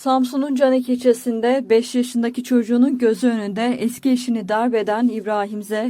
Samsun'un Canik ilçesinde 5 yaşındaki çocuğunun gözü önünde eski eşini darp eden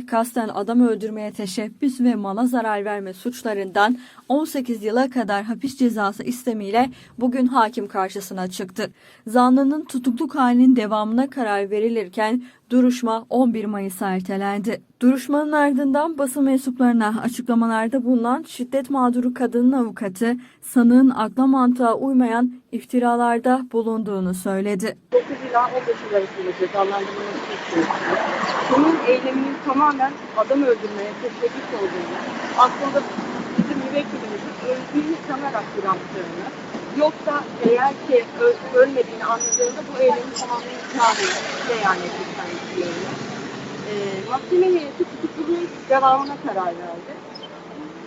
kasten adam öldürmeye teşebbüs ve mala zarar verme suçlarından 18 yıla kadar hapis cezası istemiyle bugün hakim karşısına çıktı. Zanlının tutukluk halinin devamına karar verilirken duruşma 11 Mayıs'a ertelendi. Duruşmanın ardından basın mensuplarına açıklamalarda bulunan şiddet mağduru kadının avukatı sanığın akla mantığa uymayan iftiralarda bulunduğunu söyledi. 9 ila 15 yıl arasında cezalandırılması istiyoruz. Bunun eyleminin tamamen adam öldürmeye teşebbüs olduğunu, aslında müvekkilimizin öldüğünü sanarak yaptığını, yoksa eğer ki ölmediğini anladığında bu eylemin tamamen ikrarını beyan ettik kendisiyle. Ee, mahkeme heyeti tutukluluğun devamına karar verdi.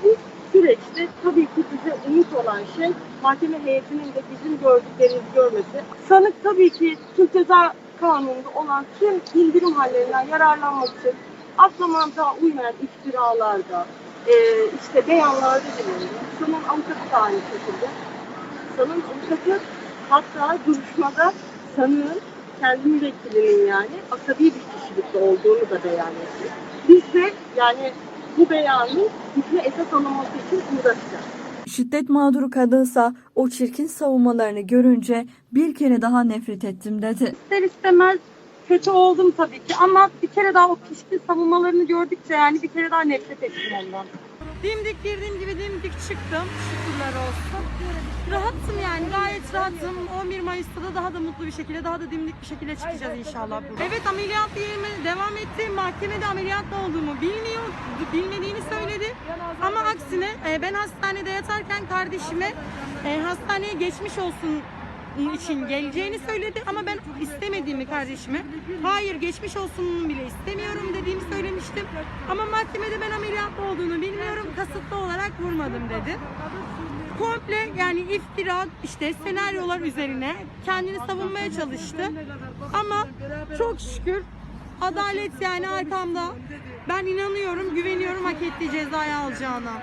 Bu süreçte tabii ki bize umut olan şey mahkeme heyetinin de bizim gördüklerimizi görmesi. Sanık tabii ki Türk Ceza Kanunu'nda olan tüm indirim hallerinden yararlanmak için akla mantığa uymayan iftiralarda, e, işte beyanlarda bulundu. Sanığın avukatı da aynı şekilde. Sanığın avukatı hatta duruşmada sanığın kendi müvekkilinin yani asabi bir kişilikte olduğunu da beyan etti. Biz de yani bu beyanın hükmü esas alınması için uğraşacağız. Şiddet mağduru kadınsa o çirkin savunmalarını görünce bir kere daha nefret ettim dedi. ister istemez kötü oldum tabii ki ama bir kere daha o pişkin savunmalarını gördükçe yani bir kere daha nefret ettim ondan. Dimdik girdiğim gibi dimdik çıktım. Şükürler olsun. Rahattım yani gayet rahatım. 11 Mayıs'ta da daha da mutlu bir şekilde daha da dimdik bir şekilde çıkacağız inşallah buradan. Evet ameliyat yerime devam etti. Mahkemede ameliyatta olduğumu bilmiyor, bilmediğini söyledi. Ama aksine e, ben hastanede yatarken kardeşime e, hastaneye geçmiş olsun için geleceğini söyledi ama ben istemediğimi kardeşime. Hayır geçmiş olsun bile istemiyorum dediğimi söylemiştim. Ama mahkemede ben ameliyatta olduğunu bilmiyorum kasıtlı olarak vurmadım dedi. Komple yani iftira işte senaryolar üzerine kendini savunmaya çalıştı. Ama çok şükür adalet yani arkamda. Ben inanıyorum güveniyorum hak ettiği cezayı alacağına